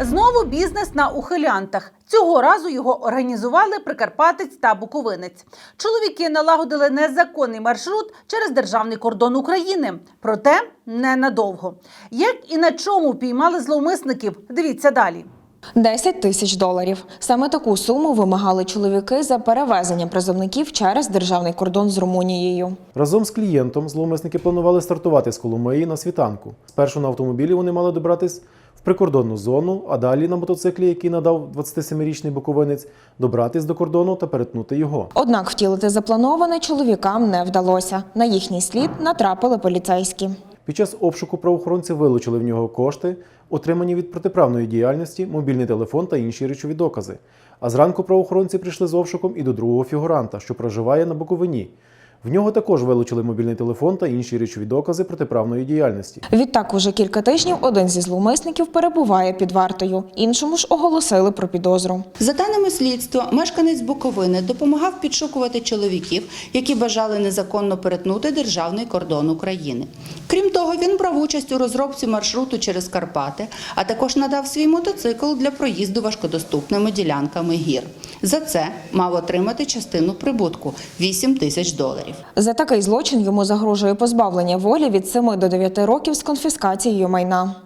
Знову бізнес на ухилянтах. Цього разу його організували прикарпатець та буковинець. Чоловіки налагодили незаконний маршрут через державний кордон України. Проте ненадовго. Як і на чому піймали зловмисників? Дивіться далі. 10 тисяч доларів. Саме таку суму вимагали чоловіки за перевезення призовників через державний кордон з Румунією. Разом з клієнтом зловмисники планували стартувати з Коломиї на світанку. Спершу на автомобілі вони мали добратись прикордонну зону, а далі на мотоциклі, який надав 27-річний буковинець, добратись до кордону та перетнути його. Однак втілити заплановане чоловікам не вдалося. На їхній слід натрапили поліцейські. Під час обшуку правоохоронці вилучили в нього кошти, отримані від протиправної діяльності, мобільний телефон та інші речові докази. А зранку правоохоронці прийшли з обшуком і до другого фігуранта, що проживає на Буковині. В нього також вилучили мобільний телефон та інші речові докази протиправної діяльності. Відтак, уже кілька тижнів один зі зловмисників перебуває під вартою. Іншому ж оголосили про підозру. За даними слідства, мешканець Буковини допомагав підшукувати чоловіків, які бажали незаконно перетнути державний кордон України. Крім того, він брав участь у розробці маршруту через Карпати, а також надав свій мотоцикл для проїзду важкодоступними ділянками гір. За це мав отримати частину прибутку 8 тисяч доларів. За такий злочин йому загрожує позбавлення волі від 7 до 9 років з конфіскацією майна.